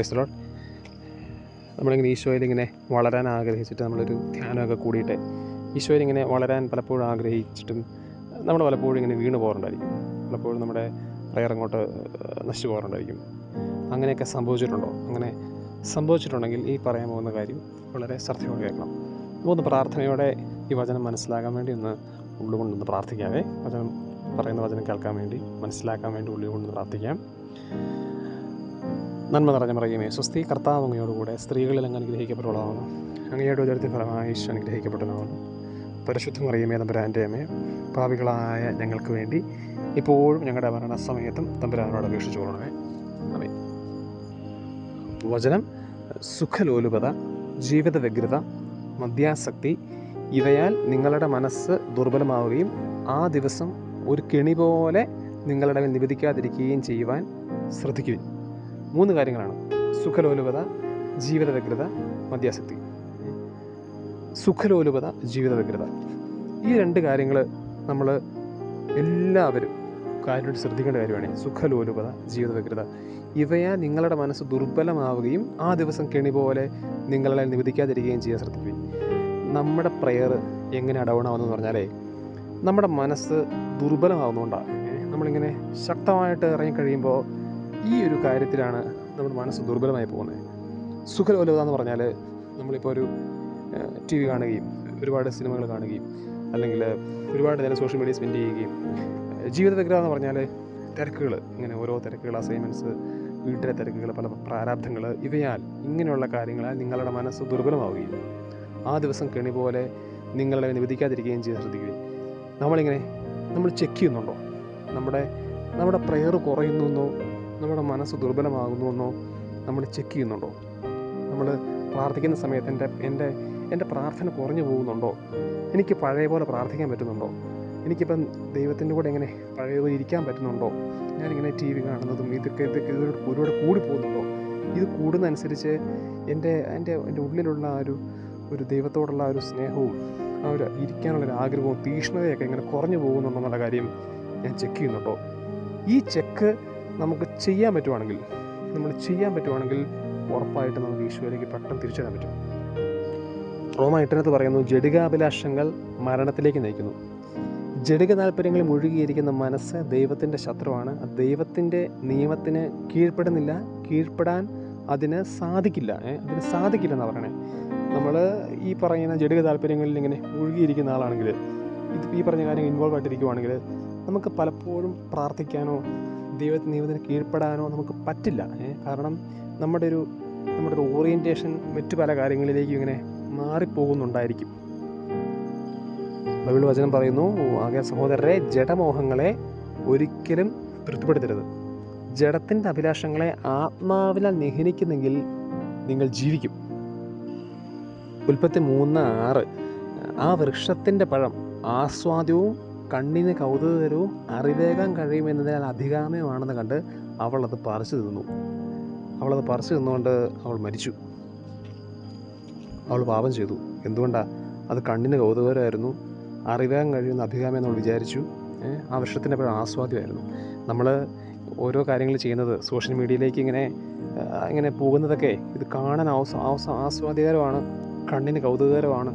Price ലോട്ട് നമ്മളിങ്ങനെ ഈശോയിൽ ഇങ്ങനെ വളരാൻ ആഗ്രഹിച്ചിട്ട് നമ്മളൊരു ധ്യാനമൊക്കെ കൂടിയിട്ട് ഈശോയിൽ ഇങ്ങനെ വളരാൻ പലപ്പോഴും ആഗ്രഹിച്ചിട്ടും നമ്മൾ പലപ്പോഴും ഇങ്ങനെ വീണ് പോകാറുണ്ടായിരിക്കും. പലപ്പോഴും നമ്മുടെ പ്രയർ അങ്ങോട്ട് നശിച്ചു പോകാറുണ്ടായിരിക്കും. അങ്ങനെയൊക്കെ സംഭവിച്ചിട്ടുണ്ടോ? അങ്ങനെ സംഭവിച്ചിട്ടുണ്ടെങ്കിൽ ഈ പറയാൻ പോകുന്ന കാര്യം വളരെ ശ്രദ്ധയോടെ കേൾക്കണം. നമുക്കൊന്ന് പ്രാർത്ഥനയോടെ ഈ വചനം മനസ്സിലാക്കാൻ വേണ്ടി ഒന്ന് ഉള്ളുകൊണ്ടൊന്ന് പ്രാർത്ഥിക്കാവേ. വചനം പറയുന്ന വചനം കേൾക്കാൻ വേണ്ടി മനസ്സിലാക്കാൻ വേണ്ടി ഉള്ളുകൊണ്ടൊന്ന് പ്രാർത്ഥിക്കാം. നന്മ നിറഞ്ഞ പറയുമേ സ്വസ്തി കർത്താവ് അങ്ങയോടുകൂടെ സ്ത്രീകളിൽ അങ്ങ് അനുഗ്രഹിക്കപ്പെട്ടവളാവുന്നു. അങ്ങയുടെ ഉദരത്തി ഫലമായി ഈശോ അനുഗ്രഹിക്കപ്പെട്ടതാണ് പരിശുദ്ധം അറിയുമേ തമ്പുരാന്റെ അമ്മേ പാവികളായ ഞങ്ങൾക്ക് വേണ്ടി ഇപ്പോഴും ഞങ്ങളുടെ മരണസമയത്തും തമ്പുരാനോട് അപേക്ഷിച്ചു കൊള്ളണമേ. അമേ വചനം സുഖലോലുപത ജീവിത വ്യഗ്രത മദ്യാസക്തി ഇവയാൽ നിങ്ങളുടെ മനസ്സ് ദുർബലമാവുകയും ആ ദിവസം ഒരു കെണി പോലെ നിങ്ങളുടെ മേൽ നിവേദിക്കാതിരിക്കുകയും ചെയ്യുവാൻ ശ്രദ്ധിക്കുവിൻ. മൂന്ന് കാര്യങ്ങളാണ്. സുഖലോലുപത ജീവിത വ്യഗ്രത മദ്യാസക്തി. സുഖലോലുപത ജീവിത വ്യഗ്രത ഈ രണ്ട് കാര്യങ്ങൾ നമ്മൾ എല്ലാവരും കാര്യമായിട്ട് ശ്രദ്ധിക്കേണ്ട കാര്യമാണ്. സുഖലോലുപത ജീവിത വ്യഗ്രത ഇവയാ നിങ്ങളുടെ മനസ്സ് ദുർബലമാവുകയും ആ ദിവസം കെണി പോലെ നിങ്ങളെ നിവദിക്കാതിരിക്കുകയും ചെയ്യാൻ ശ്രദ്ധിക്കും നമ്മുടെ പ്രെയർ എങ്ങനെ അടവണമെന്ന് പറഞ്ഞാലേ നമ്മുടെ മനസ്സ് ദുർബലമാവുന്നതുകൊണ്ടാണ് നമ്മളിങ്ങനെ ശക്തമായിട്ട് ഇറങ്ങി കഴിയുമ്പോൾ ഈ ഒരു കാര്യത്തിലാണ് നമ്മുടെ മനസ്സ് ദുർബലമായി പോകുന്നത്. സുഖലോലത എന്ന് പറഞ്ഞാൽ നമ്മളിപ്പോൾ ഒരു ടി വി കാണുകയും ഒരുപാട് സിനിമകൾ കാണുകയും അല്ലെങ്കിൽ ഒരുപാട് നേരം സോഷ്യൽ മീഡിയ സ്പെൻഡ് ചെയ്യുകയും ജീവിത വ്യഗ്രത എന്ന് പറഞ്ഞാൽ തിരക്കുകൾ ഇങ്ങനെ ഓരോ തിരക്കുകൾ അസൈൻമെന്റ്സ് വീട്ടിലെ തിരക്കുകൾ പല പ്രാരാബ്ധങ്ങൾ ഇവയാൽ ഇങ്ങനെയുള്ള കാര്യങ്ങളാൽ നിങ്ങളുടെ മനസ്സ് ദുർബലമാവുകയും ആ ദിവസം കെണി പോലെ നിങ്ങളെ നിവധിക്കാതിരിക്കുകയും ചെയ്ത് ശ്രദ്ധിക്കുകയും. നമ്മളിങ്ങനെ നമ്മൾ ചെക്ക് ചെയ്യുന്നുണ്ടോ? നമ്മുടെ നമ്മുടെ പ്രെയർ കുറയുന്നു നമ്മുടെ മനസ്സ് ദുർബലമാകുന്നുവെന്നോ നമ്മൾ ചെക്ക് ചെയ്യുന്നുണ്ടോ? നമ്മൾ പ്രാർത്ഥിക്കുന്ന സമയത്ത് എന്റെ എന്റെ എന്റെ പ്രാർത്ഥന കുറഞ്ഞു പോകുന്നുണ്ടോ? എനിക്ക് പഴയ പോലെ പ്രാർത്ഥിക്കാൻ പറ്റുന്നുണ്ടോ? എനിക്കിപ്പം ദൈവത്തിന്റെ കൂടെ എങ്ങനെ പഴയ പോലെ ഇരിക്കാൻ പറ്റുന്നുണ്ടോ? ഞാനിങ്ങനെ ടി വി കാണുന്നതും ഇതൊക്കെ ഇതൊക്കെ ഇതിലൂടെ ഒരുപാട് കൂടി പോകുന്നുണ്ടോ? ഇത് കൂടുന്നതനുസരിച്ച് എന്റെ എന്റെ എന്റെ ഉള്ളിലുള്ള ആ ഒരു ഒരു ദൈവത്തോടുള്ള ആ ഒരു സ്നേഹവും ആ ഒരു ഇരിക്കാനുള്ളൊരു ആഗ്രഹവും തീഷ്ണതയൊക്കെ ഇങ്ങനെ കുറഞ്ഞു പോകുന്നുണ്ടോ എന്നുള്ള കാര്യം ഞാൻ ചെക്ക് ചെയ്യുന്നുണ്ടോ? ഈ ചെക്ക് നമുക്ക് ചെയ്യാൻ പറ്റുവാണെങ്കിൽ നമ്മൾ ചെയ്യാൻ പറ്റുവാണെങ്കിൽ ഉറപ്പായിട്ട് നമുക്ക് ഈശോയിലേക്ക് പെട്ടെന്ന് തിരിച്ചറിയാൻ പറ്റും. റോമ എട്ടിനകത്ത് പറയുന്നു ജഡികാഭിലാഷങ്ങൾ മരണത്തിലേക്ക് നയിക്കുന്നു. ജഡിക താല്പര്യങ്ങളിൽ മുഴുകിയിരിക്കുന്ന മനസ്സ് ദൈവത്തിന്റെ ശത്രുവാണ്. ദൈവത്തിന്റെ നിയമത്തിന് കീഴ്പ്പെടുന്നില്ല. കീഴ്പ്പെടാൻ അതിന് സാധിക്കില്ല? അതിന് സാധിക്കില്ല എന്നാണ് പറയണേ. നമ്മൾ ഈ പറയുന്ന ജഡിക താല്പര്യങ്ങളിൽ ഇങ്ങനെ മുഴുകിയിരിക്കുന്ന ആളാണെങ്കിൽ ഇത് ഈ പറഞ്ഞ കാര്യങ്ങൾ ഇൻവോൾവ് ആയിട്ടിരിക്കുവാണെങ്കിൽ നമുക്ക് പലപ്പോഴും പ്രാർത്ഥിക്കാനോ ദൈവത്തിന് നിയമത്തിന് കീഴ്പ്പെടാനോ നമുക്ക് പറ്റില്ല. കാരണം നമ്മുടെ ഒരു നമ്മുടെ ഒരു ഓറിയന്റേഷൻ മറ്റു പല കാര്യങ്ങളിലേക്കും ഇങ്ങനെ മാറിപ്പോകുന്നുണ്ടായിരിക്കും. ബൈബിൾ വചനം പറയുന്നു ആകെ സഹോദരരെ ജഡമോഹങ്ങളെ ഒരിക്കലും തൃപ്തിപ്പെടുത്തരുത്. ജഡത്തിന്റെ അഭിലാഷങ്ങളെ ആത്മാവിനാൽ നിഹനിക്കുന്നെങ്കിൽ നിങ്ങൾ ജീവിക്കും. ഉൽപ്പത്തി മൂന്ന് ആറ് ആ വൃക്ഷത്തിന്റെ പഴം ആസ്വാദ്യവും കണ്ണിന് കൗതുകകരവും അറിവേകാൻ കഴിയുമെന്നതിനാൽ അധികാമയമാണെന്ന് കണ്ട് അവളത് പറിച്ചു തിന്നു. അവളത് പറിച്ചു തിന്നുകൊണ്ട് അവൾ മരിച്ചു. അവൾ പാപം ചെയ്തു. എന്തുകൊണ്ടാണ് അത് കണ്ണിന് കൗതുകകരമായിരുന്നു. അറിയാൻ കഴിയുന്ന അഭികാമം നമ്മൾ വിചാരിച്ചു. ആ വർഷത്തിന്റെ ആസ്വാദ്യമായിരുന്നു. നമ്മൾ ഓരോ കാര്യങ്ങൾ ചെയ്യുന്നത് സോഷ്യൽ മീഡിയയിലേക്ക് ഇങ്ങനെ ഇങ്ങനെ പോകുന്നതൊക്കെ ഇത് കാണാൻ ആസ്വാദ്യകരമാണ് കണ്ണിന് കൗതുകകരമാണ്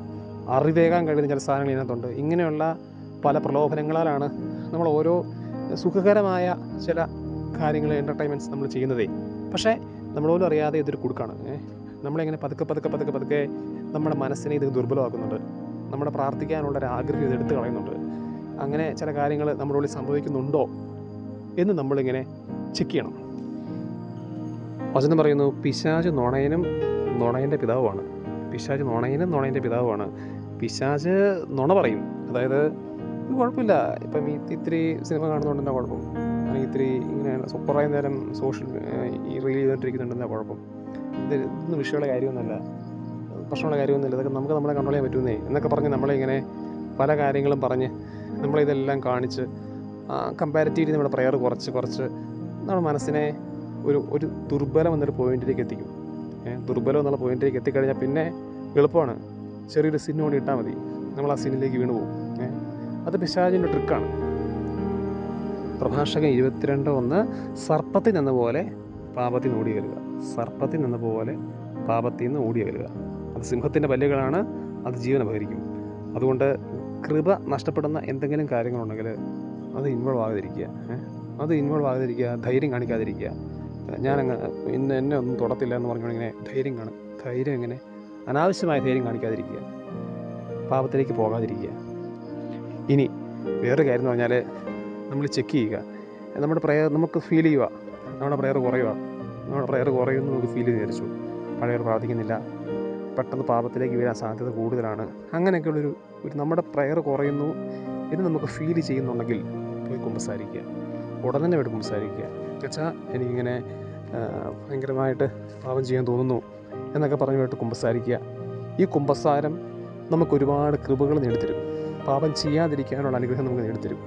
അറിവേകാൻ കഴിയുന്ന ചില സാധനങ്ങൾ ഇതിനകത്തുണ്ട്. ഇങ്ങനെയുള്ള പല പ്രലോഭനങ്ങളാലാണ് നമ്മൾ ഓരോ സുഖകരമായ ചില കാര്യങ്ങൾ എന്റർടൈൻമെന്റ്സ് നമ്മൾ ചെയ്യുന്നതേ. പക്ഷേ നമ്മൾ പോലും അറിയാതെ ഇതൊരു കുടുക്കാണ്. നമ്മളിങ്ങനെ പതുക്കെ പതുക്കെ പതുക്കെ പതുക്കെ നമ്മുടെ മനസ്സിനെ ഇത് ദുർബലമാക്കുന്നുണ്ട്. നമ്മുടെ പ്രാർത്ഥിക്കാനുള്ള ഒരു ആഗ്രഹം ഇത് എടുത്തു കളയുന്നുണ്ട്. അങ്ങനെ ചില കാര്യങ്ങൾ നമ്മുടെ ഉള്ളിൽ സംഭവിക്കുന്നുണ്ടോ എന്ന് നമ്മളിങ്ങനെ ചെക്ക് ചെയ്യണം. വചനം പറയുന്നു പിശാജ് നുണയനും നുണയന്റെ പിതാവുമാണ്. പിശാജ് നുണയനും നുണയന്റെ പിതാവുമാണ്. പിശാജ് നുണ പറയും. അതായത് കുഴപ്പമില്ല. ഇപ്പം ഇത്തിരി സിനിമ കാണുന്നതുകൊണ്ടെന്നാ കുഴപ്പം. അല്ലെങ്കിൽ ഇത്തിരി ഇങ്ങനെ കുറേ നേരം സോഷ്യൽ ഈ റീൽ ചെയ്തുകൊണ്ടിരിക്കുന്നുണ്ടെന്നാ കുഴപ്പം. ഇത് ഇതൊന്നും വിഷയമുള്ള കാര്യമൊന്നുമല്ല. പ്രശ്നമുള്ള കാര്യമൊന്നുമില്ല. ഇതൊക്കെ നമുക്ക് നമ്മളെ കൺട്രോൾ ചെയ്യാൻ പറ്റുന്നേ. എന്നൊക്കെ പറഞ്ഞ് നമ്മളിങ്ങനെ പല കാര്യങ്ങളും പറഞ്ഞ് നമ്മളിതെല്ലാം കാണിച്ച് കമ്പാരിറ്റീവ്ലി നമ്മുടെ പ്രയർ കുറച്ച് കുറച്ച് നമ്മുടെ മനസ്സിനെ ഒരു ഒരു ദുർബലം എന്നൊരു പോയിന്റിലേക്ക് എത്തിക്കും. ദുർബലം എന്നുള്ള പോയിന്റിലേക്ക് എത്തിക്കഴിഞ്ഞാൽ പിന്നെ എളുപ്പമാണ്. ചെറിയൊരു സിന്ന് കൂടി ഇട്ടാൽ മതി. നമ്മൾ ആ സിന്നിലേക്ക് വീണു പോകും അത് പിശാചിന്റെ ട്രിക്കാണ്. പ്രഭാഷകൻ ഇരുപത്തിരണ്ട് ഒന്ന് സർപ്പത്തിൽ നിന്ന പോലെ പാപത്തിൽ ഓടി വരിക സർപ്പത്തിൽ നിന്ന പോലെ പാപത്തിൽ നിന്ന് ഓടി വരിക അത് സിംഹത്തിന്റെ പല്ലുകളാണ് അത് ജീവൻ അപഹരിക്കും അതുകൊണ്ട് കൃപ നഷ്ടപ്പെടുന്ന എന്തെങ്കിലും കാര്യങ്ങളുണ്ടെങ്കിൽ അത് ഇൻവോൾവ് ആകാതിരിക്കുക. അത് ഇൻവോൾവ് ആകാതിരിക്കുക ധൈര്യം കാണിക്കാതിരിക്കുക. ഞാനങ്ങ് ഇന്ന് എന്നെ ഒന്നും തുടത്തില്ല എന്ന് പറഞ്ഞുകൊണ്ടിങ്ങനെ ധൈര്യം കാണും. ധൈര്യം എങ്ങനെ അനാവശ്യമായ ധൈര്യം കാണിക്കാതിരിക്കുക. പാപത്തിലേക്ക് പോകാതിരിക്കുക. ഇനി വേറൊരു കാര്യം എന്ന് പറഞ്ഞാൽ നമ്മൾ ചെക്ക് ചെയ്യുക. നമ്മുടെ പ്രയർ നമുക്ക് ഫീൽ ചെയ്യുക. നമ്മുടെ പ്രയർ കുറയുക. നമ്മുടെ പ്രയർ കുറയുമെന്ന് നമുക്ക് ഫീൽ ചെയ്ത് വിചാരിച്ചു. പഴയർ പ്രാർത്ഥിക്കുന്നില്ല. പെട്ടെന്ന് പാപത്തിലേക്ക് വീഴാൻ സാധ്യത കൂടുതലാണ്. അങ്ങനെയൊക്കെയുള്ളൊരു ഒരു നമ്മുടെ പ്രയർ കുറയുന്നു എന്ന് നമുക്ക് ഫീൽ ചെയ്യുന്നുണ്ടെങ്കിൽ പോയി കുമ്പസാരിക്കുക. ഉടൻ തന്നെ പോയിട്ട് കുമ്പസാരിക്കുക. വെച്ചാൽ എനിക്കിങ്ങനെ ഭയങ്കരമായിട്ട് പാപം ചെയ്യാൻ തോന്നുന്നു എന്നൊക്കെ പറഞ്ഞു പോയിട്ട് കുമ്പസാരിക്കുക. ഈ കുമ്പസാരം നമുക്ക് ഒരുപാട് കൃപകൾ നേടിത്തരും. പാപം ചെയ്യാതിരിക്കാനുള്ള അനുഗ്രഹം നമുക്ക് നേടിത്തരും.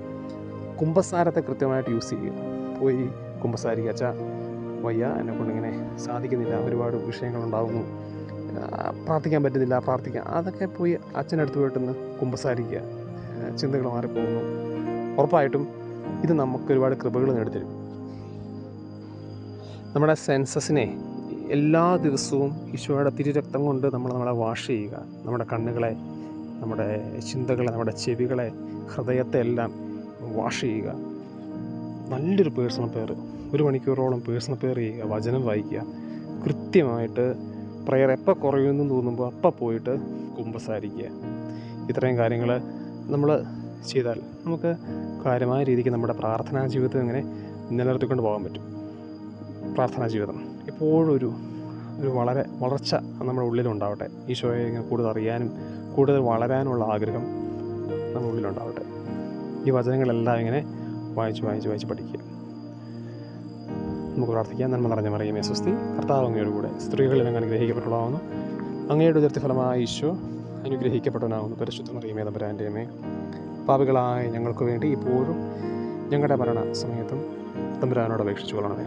കുംഭസാരത്തെ കൃത്യമായിട്ട് യൂസ് ചെയ്യുക. പോയി കുമ്പസാരിക്കുക അച്ഛാ വയ്യ എന്നെ കൊണ്ടിങ്ങനെ സാധിക്കുന്നില്ല ഒരുപാട് വിഷയങ്ങളുണ്ടാകുന്നു പ്രാർത്ഥിക്കാൻ പറ്റുന്നില്ല പ്രാർത്ഥിക്കാം. അതൊക്കെ പോയി അച്ഛനടുത്ത് പോയിട്ടൊന്ന് കുമ്പസാരിക്കുക ചിന്തകൾ മാറിപ്പോകുന്നു. ഉറപ്പായിട്ടും ഇത് നമുക്ക് ഒരുപാട് കൃപകൾ നേടിത്തരും. നമ്മുടെ സെൻസസിനെ എല്ലാ ദിവസവും ഈശോയുടെ തിരുരക്തം കൊണ്ട് നമ്മൾ നമ്മളെ വാഷ് ചെയ്യുക. നമ്മുടെ കണ്ണുകളെ നമ്മുടെ ചിന്തകളെ നമ്മുടെ ചെവികളെ ഹൃദയത്തെ എല്ലാം വാഷ് ചെയ്യുക. നല്ലൊരു പേഴ്സണൽ പെയർ ഒരു മണിക്കൂറോളം പേഴ്സണൽ പെയർ ചെയ്യുക വചനം വായിക്കുക. കൃത്യമായിട്ട് പ്രയർ എപ്പോൾ കുറയുമെന്ന് തോന്നുമ്പോൾ അപ്പം പോയിട്ട് കുമ്പസാരിക്കുക. ഇത്രയും കാര്യങ്ങൾ നമ്മൾ ചെയ്താൽ നമുക്ക് കാര്യമായ രീതിക്ക് നമ്മുടെ പ്രാർത്ഥനാ ജീവിതം ഇങ്ങനെ നിലനിർത്തിക്കൊണ്ട് പോകാൻ പറ്റും. പ്രാർത്ഥനാ ജീവിതം. എപ്പോഴും ഒരു ഒരു വളരെ വളർച്ച നമ്മുടെ ഉള്ളിലുണ്ടാവട്ടെ. ഈശോയെ ഇങ്ങനെ കൂടുതൽ അറിയാനും കൂടുതൽ വളരാനുള്ള ആഗ്രഹം നമ്മുടെ ഉള്ളിലുണ്ടാവട്ടെ ഈ വചനങ്ങളെല്ലാം ഇങ്ങനെ വായിച്ച് വായിച്ച് വായിച്ച് പഠിക്കുക. നമുക്ക് പ്രാർത്ഥിക്കാം. നന്മ നിറഞ്ഞ മറിയമേ സ്വസ്തി കർത്താവ് അങ്ങയുടെ കൂടെ സ്ത്രീകളിൽ അങ്ങ് അനുഗ്രഹിക്കപ്പെട്ടുള്ളതാവുന്നു അങ്ങയുടെ ഉയർത്തി ഫലമായ ഈശോ അനുഗ്രഹിക്കപ്പെട്ടവനാവുന്നു. പരിശുദ്ധ മറിയമേ തമ്പരാന്റെ അമ്മേ. പാപികളായ ഞങ്ങൾക്ക് വേണ്ടി ഇപ്പോഴും ഞങ്ങളുടെ മരണ സമയത്തും തമ്പുരാനോട് അപേക്ഷിച്ചു കൊള്ളണമേ